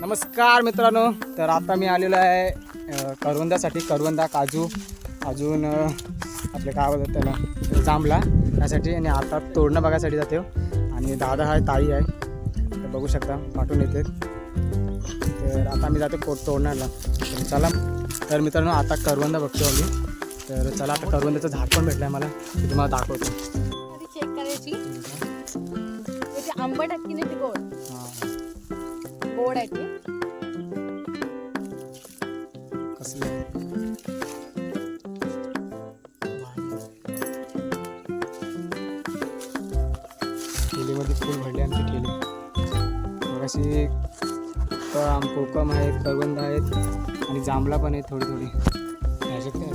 नमस्कार मित्रांनो तर आता मी आलेलो आहे करवंदासाठी करवंदा काजू. अजून आपले काय बोलतात त्याला जांभला त्यासाठी आणि आता तोडणं बघायसाठी जाते हो. आणि दादा आहे ताई आहे. तर बघू शकता पाठवून येते तर आता मी जातो पोट तोडण्याला तर चला तर मित्रांनो आता करवंदा बघतो आम्ही. तर चला आता करवंदाचं झाड पण भेटलं आहे मला ते तुम्हाला दाखवतो. आंबट गोड आहे ती. कसलं? ठेलीमध्ये फुल भरले आमचे ठेले मगाशी आम कोकम आहेत करवंद आहेत आणि जांभळा पण आहेत थोडी थोडी. ह्याच्यात काय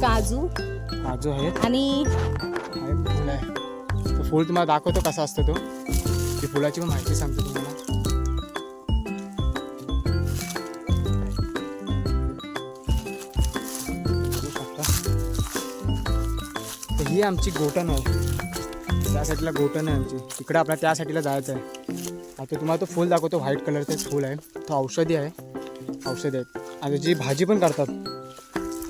काजू काजू आहेत. आणि फुल. आहे तो फुल तुम्हाला दाखवतो कसा असतो तो. ती फुलाची पण माहिती सांगतो तुम्हाला. ही आमची गोटन आहे. त्या साईडला गोटन आहे आमची. इकडे आपल्या त्या साईडला जायचं आहे. आता तुम्हाला तो फुल दाखवतो व्हाईट कलरचंच फुल आहे. तो औषधी आहे. औषधी आहेत. आणि जी भाजी पण करतात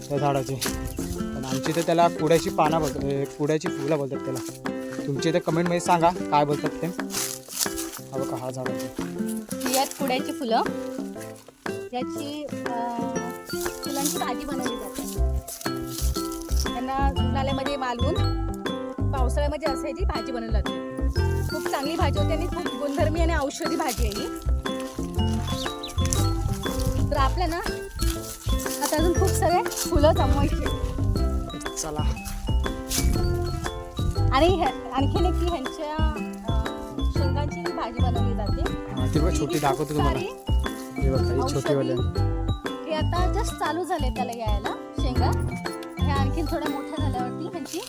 त्या झाडाची. पण आमची तर त्याला कुड्याची पानं बोलतात कुड्याची फुलं बोलतात त्याला. तुमची इथे कमेंटमध्ये सांगा काय बोलतात ते. हा बघा हा झाड कुड्याची फुलं. याची फुलांची भाजी बनवली जाते. त्यांना उन्हाळ्यामध्ये मालवून पावसाळ्यामध्ये असायची भाजी बनवली जाते. खूप चांगली भाजी होती आणि खूप गुणधर्मी आणि औषधी भाजी आहे ही. तर आपल्या ना आता अजून खूप सारे फुलं जमवायचे चला. आणि आणखीन एक ह्यांच्या शेंगाची भाजी बनवली जाते. ती छोटी दाखवतो तुम्हाला. हे आता जस्ट चालू झाले त्याला यायला शेंगा. आणखीन थोड्या मोठ्या झाल्यावरती ह्यांची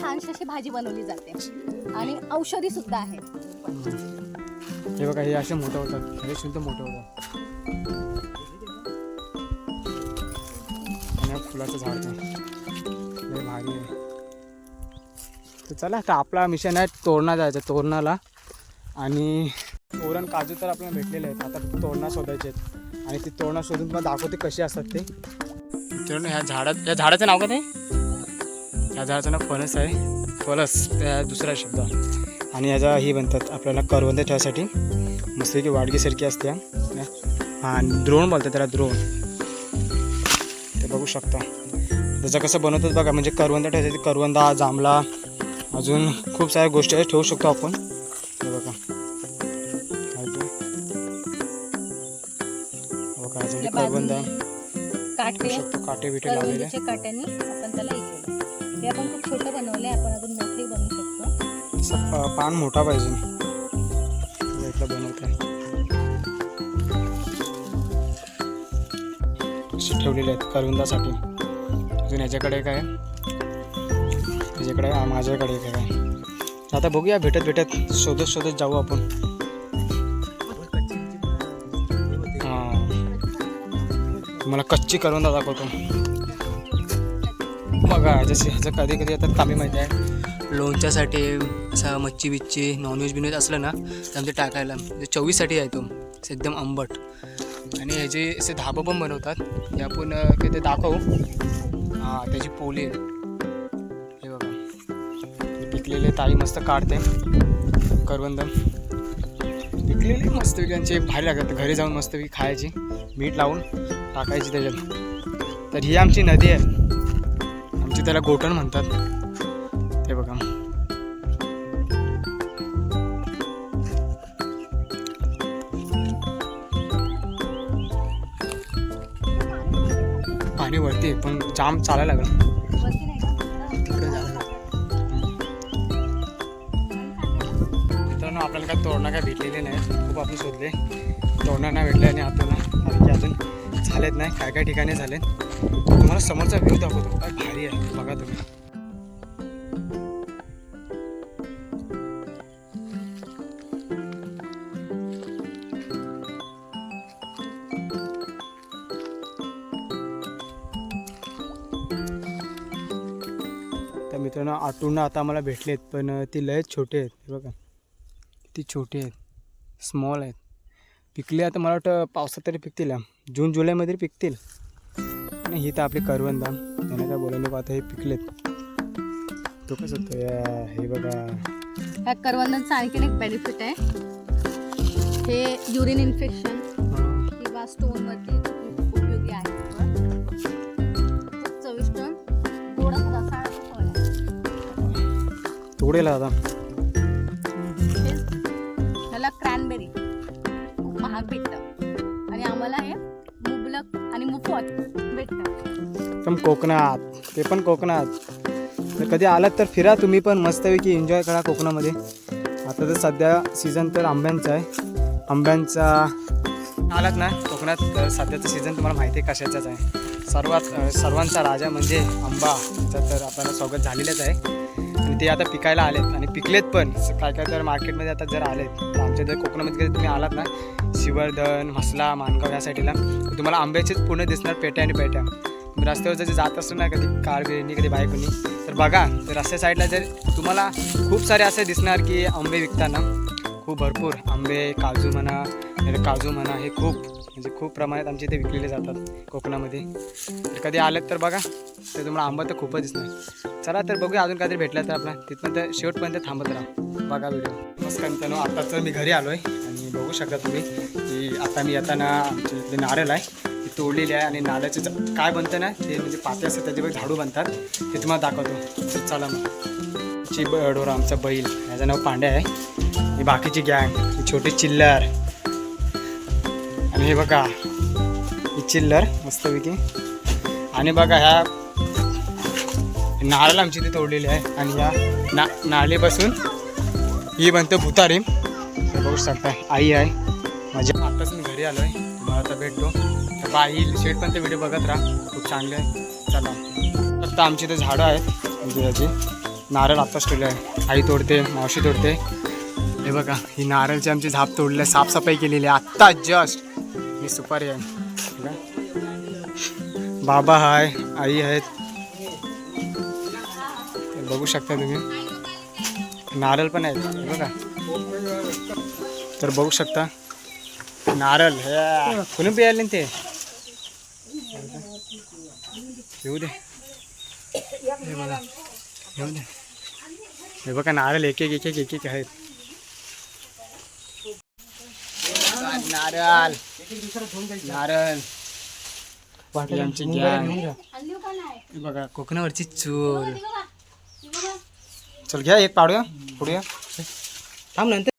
छानशी अशी भाजी बनवली जाते. आणि औषधी सुद्धा आहे. हे बघा हे असे मोठं होतात. हे सुद्धा मोठं होतं आणि फुलाचं झाड लय भारी आहे. तर चला आता आपला मिशन आहे तोरणा जायचं तोरणाला. आणि तोरण काजू तर आपल्याला भेटलेले आहेत. आता तोरणा शोधायचे आहेत. आणि ती तोरणा शोधून तुम्हाला दाखवते कशी असतात ते. मित्रांनो ह्या झाडात या झाडाचं नाव का ते? ह्या झाडाचं नाव फणस आहे. फणस त्या दुसरा शब्द. आणि याचा ही बनतात आपल्याला करवंद ठेवायसाठी मस्त की वाडगीसारखी असते हां द्रोण बोलतात त्याला द्रोण. ते बघू शकता. त्याचं कसं बनवतात बघा म्हणजे करवंद ठेवायसाठी करवंदा जांभळा अजून खूप साऱ्या गोष्टी ठेवू शकतो आपण. हे बघा. बघा अजून करवंदा काटे काटे बिटे लावलेले. काट्यांनी आपण त्याला हे केलं हे आपण खूप छोटं बनवले आपण अजून मोठेही बनवू शकतो. पान मोठा पाहिजे. इथलं बनवत ठेवलेले आहेत करवंदासाठी. अजून याच्याकडे काय? याच्याकडे माझ्याकडे काय. आता बघूया भेटत भेटत शोधत शोधत जाऊ आपण. तुम्हाला कच्ची करवंदा दाखवतो बघा जसे ह्याचं कधी कधी आता कामी माहिती आहे. लोणच्यासाठी असा मच्छी बिच्छी नॉनव्हेज बिनव्हेज असलं ना तर आमचे टाकायला. म्हणजे चवीसाठी आहे तो. एकदम आंबट. आणि ह्याचे असे धाबं पण बनवतात. हे आपण काय ते दाखवू. हां त्याची पोली हे बघा. पिकलेले ताई मस्त काढते. करवंद पिकलेले मस्त त्यांचे भारी लागतात. घरी जाऊन मस्तपैकी खायची. मीठ लावून. टाकायची त्याच्यात. तर ही आमची नदी आहे. आमची त्याला गोटण म्हणतात. ते बघा. पाणी वरती पण जाम चालायला लागलं. आपल्याला काय तोरणा काय भेटलेले नाही खूप आपण शोधले. तोरणं नाही भेटले आणि आपल्याला आणखी अजून झालेत नाही. काय काय ठिकाणी झाले तुम्हाला समोरचा व्ह्यू दाखवतो. काय भारी आहे. बघा तुम्ही. मित्रांनो आटून आता आम्हाला भेटलेत पण ती लयच छोटे आहेत. बघा. ती छोटी आहेत स्मॉल आहेत. पिकले आता मला वाटतं पावसात तरी पिकतील. जून जुलैमध्ये पिकतील. आणि ही तर आपली करवंदा त्याने काय बोलायला नको, आता हे पिकलेत. तो कसं होतो हे बघा. ह्या करवंदांचं आणखीन एक बेनिफिट आहे. हे युरिन इन्फेक्शन. किंवा स्टोनवरती खूप उपयोगी आहे. खूप चविष्ट गोड रसाळ फळ आहे. तोडेल आता. आम्हाला क्रॅनबेरी. खूप महाग भेटतं. आणि आम्हाला हे मुबलक आणि मुफत भेटतं. कोकणात. ते पण कोकणात. तर कधी आलात तर फिरा तुम्ही पण मस्तपैकी एन्जॉय करा कोकणामध्ये. आता तर सध्या सीझन तर आंब्यांचा आहे. आंब्यांचा आलात ना कोकणात तर सध्याचं सीझन तुम्हाला माहिती आहे कशाचाच आहे. सर्वात सर्वांचा राजा म्हणजे आंबा त्याचं तर आपल्याला स्वागत झालेलंच आहे. आणि ते आता पिकायला आलेत आणि पिकलेत पण. काय काय तर मार्केटमध्ये आता जर आलेत तर आमच्या जर कोकणामध्ये कधी तुम्ही आलात ना शिवर्धन म्हसला मानगाव या साईडला तर तुम्हाला आंब्याचेच पूर्ण दिसणार पेट्या आणि पेट्या. तुम्ही रस्त्यावर जर जात असतो ना कधी कार बिरणी कधी बायकोनी तर बघा तर रस्त्या साईडला जर तुम्हाला खूप सारे असे दिसणार की आंबे विकताना खूप भरपूर. आंबे काजू म्हणा काजू म्हणा हे खूप म्हणजे खूप प्रमाणात आमच्या इथे विकलेले जातात कोकणामध्ये. तर कधी आलेत तर बघा तर तुम्हाला आंबा तर खूपच दिसणार. चला तर बघूया अजून काहीतरी भेटला तर आपला तिथपर्यंत शेवटपर्यंत थांबत राहा. बघा व्हिडिओ नमस्कार मित्रांनो आता तर मी घरी आलो आहे आणि बघू शकता तुम्ही की आता मी येताना आमच्या इथले नारळ आहे ती तोडलेली आहे आणि नारळाचं काय बनतं ना ते म्हणजे पाते असतात त्याच्यावर झाडू बनतात. ते तुम्हाला दाखवतो. चला मग. ची बडोरा आमचा बैल याचं नाव पांड्या आहे. ही बाकीची गँग ही छोटी चिल्लर. आणि हे बघा ही चिल्लर मस्तपैकी. आणि बघा ह्या नारळ आमची इथे तोडलेली आहे. आणि ह्या ना नालेपासून ही बनतं भुतारी. बघू शकता आई आहे. माझ्या आत्ताच मी घरी आलो आहे तुम्हाला आता भेटतो तर बाई शेट पण ते व्हिडिओ बघत राहा. खूप चांगले आहे. चला. फक्त आमची इथे झाडं आहेत. म्हणजे अंजिराची नारळ आत्ताच ठेवले आहे. आई तोडते मावशी तोडते. हे बघा ही नारळची आमची झाप तोडली साफसफाई केलेली आहे. आत्ता जस्ट ही सुपारी आहे. बाबा हाय आई आहेत. बघू शकता तुम्ही. नारळ पण आहेत. हे बघा. तर बघू शकता. नारळ हे. कुणी पियाले ना ते? येऊ दे. हे बघा. येऊ दे. हे बघा नारळ एक एक एक एक एक एक आहेत. नारळ. नारळ. ही आमची गॅंग हे बघा कोकणावरची चूल. चल घ्या एक पाडूया पुढूया. थांब नंतर.